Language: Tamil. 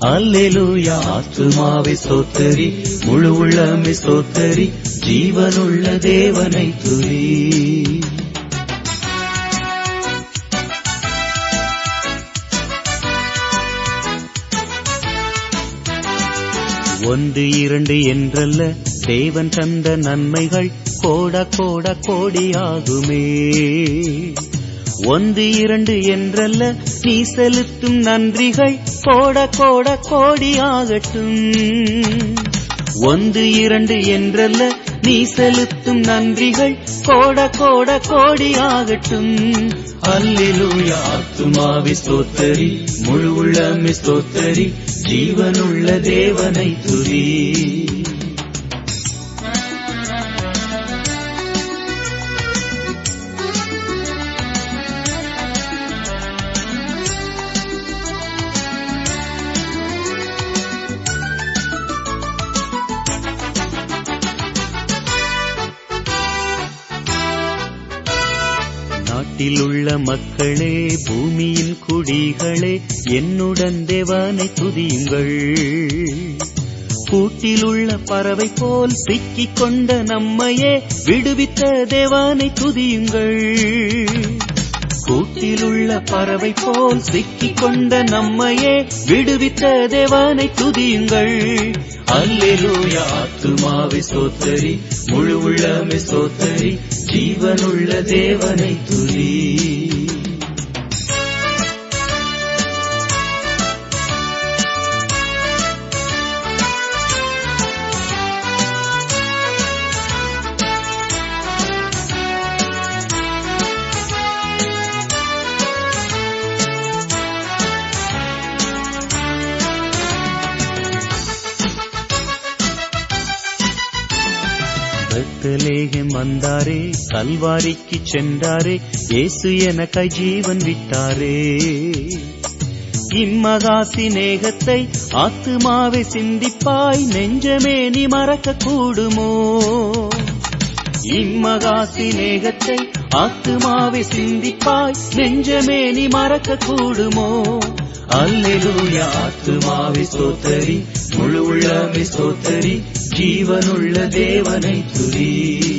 அல்லேலூயா. ஆத்துமாவை சோத்தரி முழு உள்ளமை சோத்தரி ஜீவனுள்ள தேவனை துரி ஒன்று இரண்டு என்றல்ல தேவன் தந்த நன்மைகள் கோட கோட கோடியாகுமே. ஒன்று இரண்டு என்றல்ல நீ செலுத்தும் நன்றிகள் கோட கோட கோடியாகட்டும். ஒன்று இரண்டு என்றல்ல நீ செலுத்தும் நன்றிகள் கோட கோட கோடியாகட்டும். அல்லேலூயா ஆத்துமாவி ஸ்தோத்தரி முழு உள்ளமே ஸ்தோத்தரி ஜீவனுள்ள தேவனை துரி நாட்டில் உள்ள மக்களே பூமியின் குடிகளே என்னுடன் தேவனை துதியுங்கள். கூட்டில் உள்ள பறவை போல் சிக்கிக் கொண்ட நம்மையே விடுவித்த தேவானை துதியுங்கள். கூட்டில் உள்ள பறவை போல் சிக்கிக் கொண்ட நம்மையே விடுவித்த தேவானை துதியுங்கள். அல்லேலூயா ஆத்துமாவை சோத்தரி முழு உள்ளமை சோத்தரி ஜீவனுள்ள தேவனை துதி. பெத்தலேகம் வந்தாரே கல்வாரிக்கு சென்றாரே இயேசு எனக்காய் ஜீவன் விட்டாரே. இம்மகா சிநேகத்தை ஆத்துமாவை சிந்திப்பாய் நெஞ்சமே நீ மறக்க கூடுமோ இம்மகா சிநேகத்தை ஆத்துமாவை சிந்திப்பாய். நெஞ்சமே நீ மறக்க கூடுமோ அல்லேலூயா ஆத்துமாவை சோத்தரி முழு உள்ளமை சோத்தரி ஜீவனுள்ள தேவனை துதி.